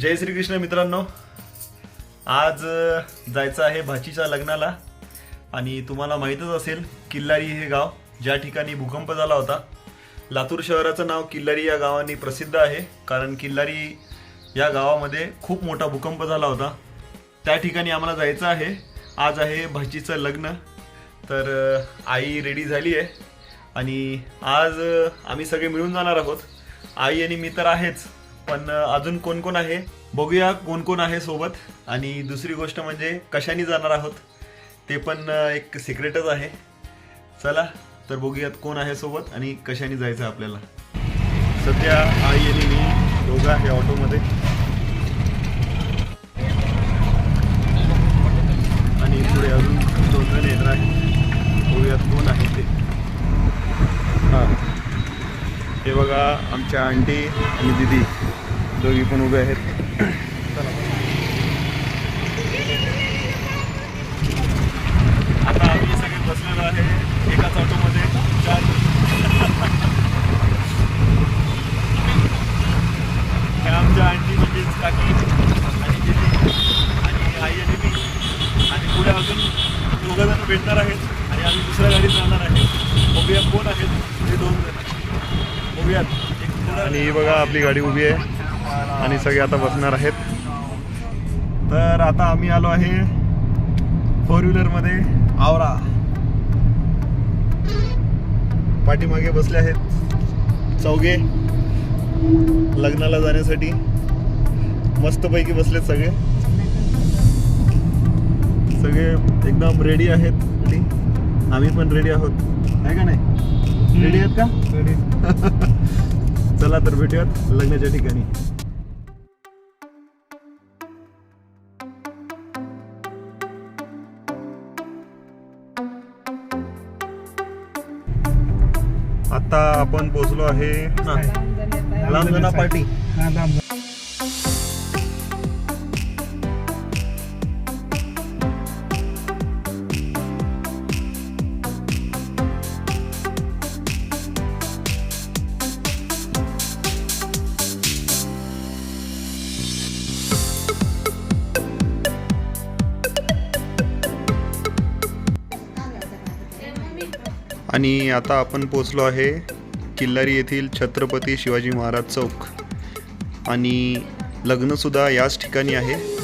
जय श्रीकृष्ण मित्रांनो. आज जायचं आहे भाचीच्या लग्नाला. आणि तुम्हाला माहीतच असेल किल्लारी हे गाव ज्या ठिकाणी भूकंप झाला होता. लातूर शहराचं नाव किल्लारी या गावाने प्रसिद्ध आहे. कारण किल्लारी या गावामध्ये खूप मोठा भूकंप झाला होता. त्या ठिकाणी आम्हाला जायचं आहे. आज आहे भाचीचं लग्न. तर आई रेडी झाली आहे. आणि आज आम्ही सगळे मिळून जाणार आहोत. आई आणि मी तर आहेच. पण अजून कोण कोण आहे? बघूया कोण कोण आहे सोबत. आणि दुसरी गोष्ट म्हणजे कशाने जाणार आहोत? ते पण एक सिक्रेटच आहे. चला तर बघूयात कोण आहे सोबत आणि कशाने जायचं आहे आपल्याला. सध्या आई आणि मी दोघं आहे ऑटोमध्ये. आणि पुढे अजून दोन जण येणार आहे बघूयात कोण आहे ते. हां. हे बघा आमच्या आंटी आणि दिदी. दोघी पण उभे आहेत. आता आम्ही सगळे बसलेलो आहे एकाच ऑटोमध्ये. चार आमच्या आंटी म्हणजेच काकी आणि दिदी आणि आई आणि मी. आणि पुढे अजून दोघं जण भेटणार आहेत आणि आम्ही दुसऱ्या गाडीत जाणार आहे. बघूया कोण आहेत ते दोन जण. बघूयात. आणि ही बघा आपली गाडी उभी आहे. आणि सगळे आता बसणार आहेत. तर आता आम्ही आलो आहे फोर व्हीलरमध्ये. आवरा. पाठीमागे बसले आहेत चौघे. लग्नाला जाण्यासाठी मस्तपैकी बसलेत सगळे. सगळे एकदम रेडी आहेत. आम्ही पण रेडी आहोत. आहे का नाही? रेडी आहेत का? रेडी चला तर भेटूयात लग्नाच्या ठिकाणी. आता आपण पोहोचलो आहे लांबजना पार्टी आणि आता आपण पोचलो आहे किल्लारी येथील छत्रपती शिवाजी महाराज चौक. आणि लग्नसुद्धा याच ठिकाणी आहे.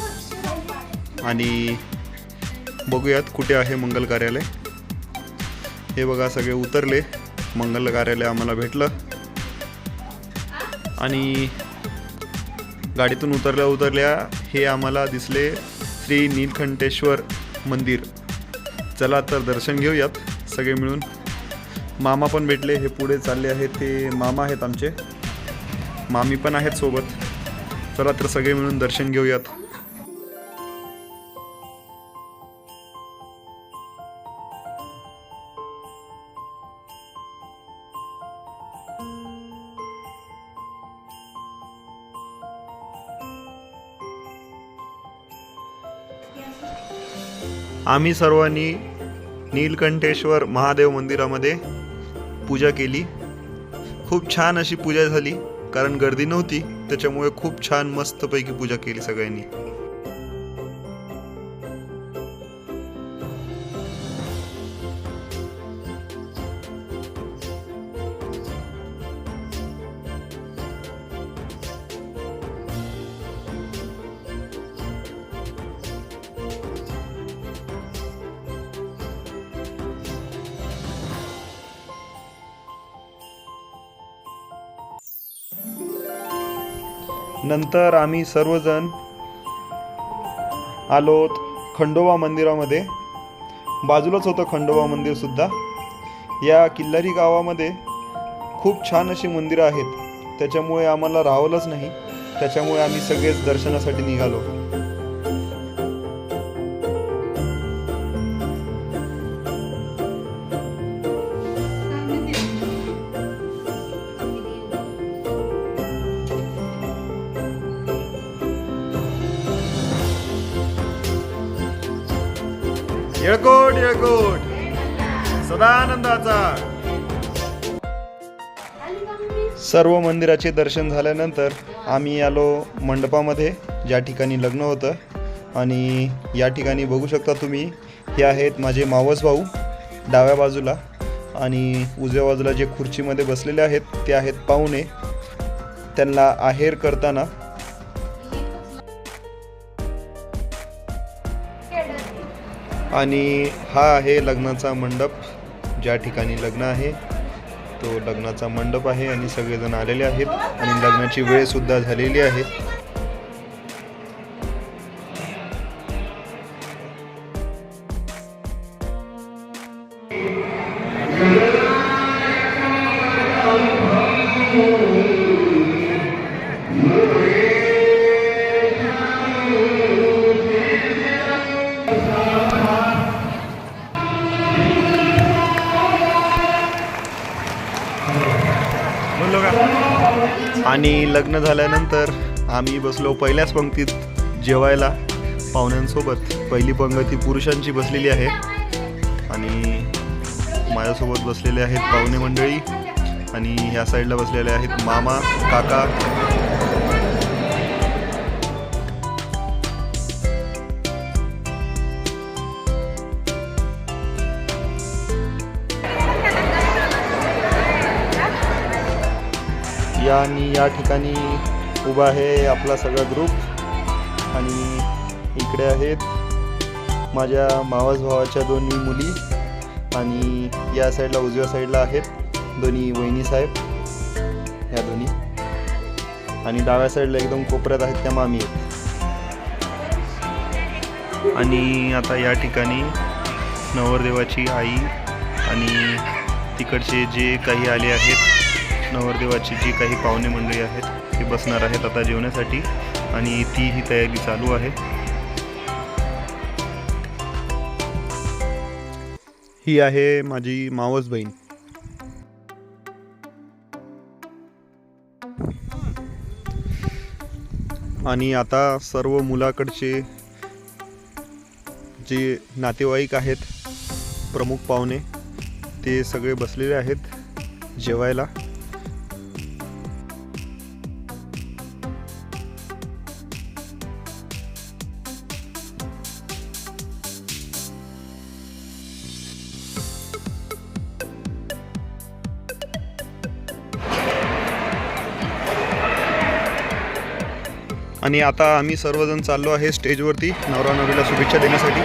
आणि बघूयात कुठे आहे मंगल कार्यालय. हे बघा सगळे उतरले. मंगल कार्यालय आम्हाला भेटलं. आणि गाडीतून उतरल्या उतरल्या हे आम्हाला दिसले श्री नीलकंठेश्वर मंदिर. चला तर दर्शन घेऊयात सगळे मिळून. मामा पण भेटले हे पुढे चालले आहेत ते मामा आहेत आमचे. मामी पण आहेत सोबत. चला तर सगळे मिळून दर्शन घेऊयात. आम्ही सर्वांनी नीलकंठेश्वर महादेव मंदिरामध्ये पूजा केली. खूप छान अशी पूजा झाली कारण गर्दी नव्हती त्याच्यामुळे खूप छान मस्तपैकी पूजा केली सगळ्यांनी. नंतर आम्ही सर्वजण आलोत खंडोबा मंदिरामध्ये. बाजूलाच होतं खंडोबा मंदिरसुद्धा या किल्लारी गावामध्ये खूप छान अशी मंदिरं आहेत. त्याच्यामुळे आम्हाला राहावलंच नाही. त्याच्यामुळे आम्ही सगळेच दर्शनासाठी निघालो. येळकोट येळकोट सदानंदाचा. सर्व मंदिराचे दर्शन झाल्यानंतर आम्ही आलो मंडपामध्ये ज्या ठिकाणी लग्न होतं. आणि या ठिकाणी बघू शकता तुम्ही हे आहेत माझे मावस भाऊ डाव्या बाजूला. आणि उजव्या बाजूला जे खुर्चीमध्ये बसलेले आहेत ते आहेत पाहुणे. त्यांना आहेर करताना आणि हा आहे लग्नाचा मंडप ज्या ठिकाणी लग्न आहे तो लग्नाचा मंडप आहे आणि सगळेजण आलेले आहेत आणि लग्नाची वेळ सुद्धा झालेली आहे. आणि लग्न झाल्यानंतर आम्ही बसलो पहिल्याच पंक्तीत जेवायला पाहुण्यांसोबत. पहिली पंक्ती पुरुषांची बसलेली आहे. आणि माझ्यासोबत बसलेले आहेत पाहुणे मंडळी आणि ह्या साईडला बसलेले आहेत मामा काका या आणि या ठिकाणी उभा आहे आपला सगळा ग्रुप आणि इकडे आहेत माझ्या मावस भावाच्या दोन्ही मुली आणि या साईडला उजव्या साईडला आहेत दोन्ही वहिनी साहेब. ह्या दोन्ही. आणि डाव्या साईडला एकदम कोपऱ्यात आहेत त्या मामी आहेत. आणि आता या ठिकाणी नवरदेवाची आई आणि तिकडचे जे काही आले आहेत नवरदेवाची जी काही पाहुणे मंडळी आहेत ती बसणार आहेत आता जेवण्यासाठी आणि ती ही तयारी चालू आहे. ही आहे माझी मावस बहीण. आणि आता सर्व मुलाकडचे जे नातेवाईक आहेत प्रमुख पाहुणे ते सगळे बसलेले आहेत जेवायला. आणि आता आम्ही सर्वजण चाललो आहे स्टेजवरती नवरा नवरीला शुभेच्छा देण्यासाठी.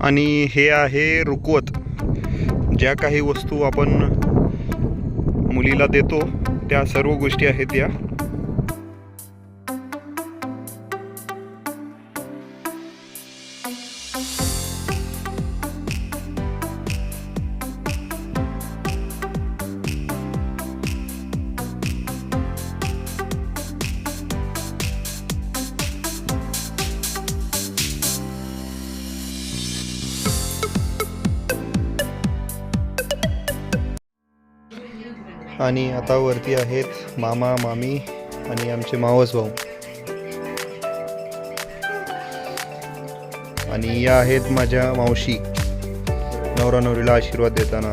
आणि हे आहे रुकवत. ज्या काही वस्तू आपण मुलीला देतो त्या सर्व गोष्टी आहेत या. आणि आता वरती आहेत मामा मामी आणि आमचे मावस भाऊ. आणि या आहेत माझ्या मावशी. नवरा नवरीला आशीर्वाद देताना.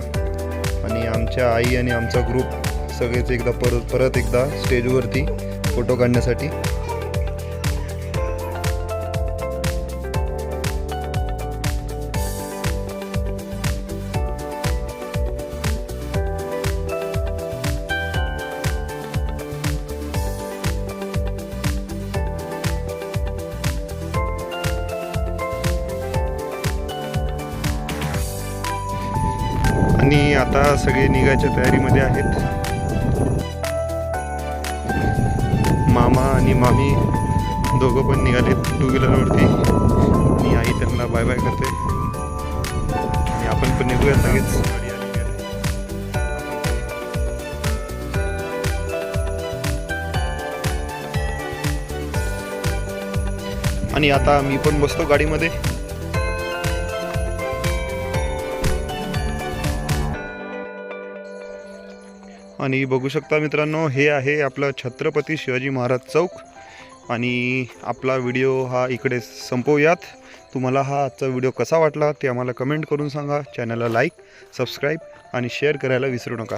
आणि आमच्या आई आणि आमचा ग्रुप सगळेच एकदा परत परत एकदा स्टेजवरती फोटो काढण्यासाठी आणि आता सगळे निघायच्या तयारीमध्ये आहेत. मामा आणि मामी दोघं पण निघालेत टू व्हीलरवरती आणि आई त्यांना बाय बाय करते. आणि आपण पण निघूया सगळेच आणि आता मी पण बसतो गाडीमध्ये. आणि बघू शकता मित्रांनो हे आहे आपलं छत्रपती शिवाजी महाराज चौक. आणि आपला व्हिडिओ हा इकडे संपवूयात. तुम्हाला हा आजचा व्हिडिओ कसा वाटला ते आम्हाला कमेंट करून सांगा. चॅनलला लाईक सबस्क्राईब आणि शेअर करायला विसरू नका.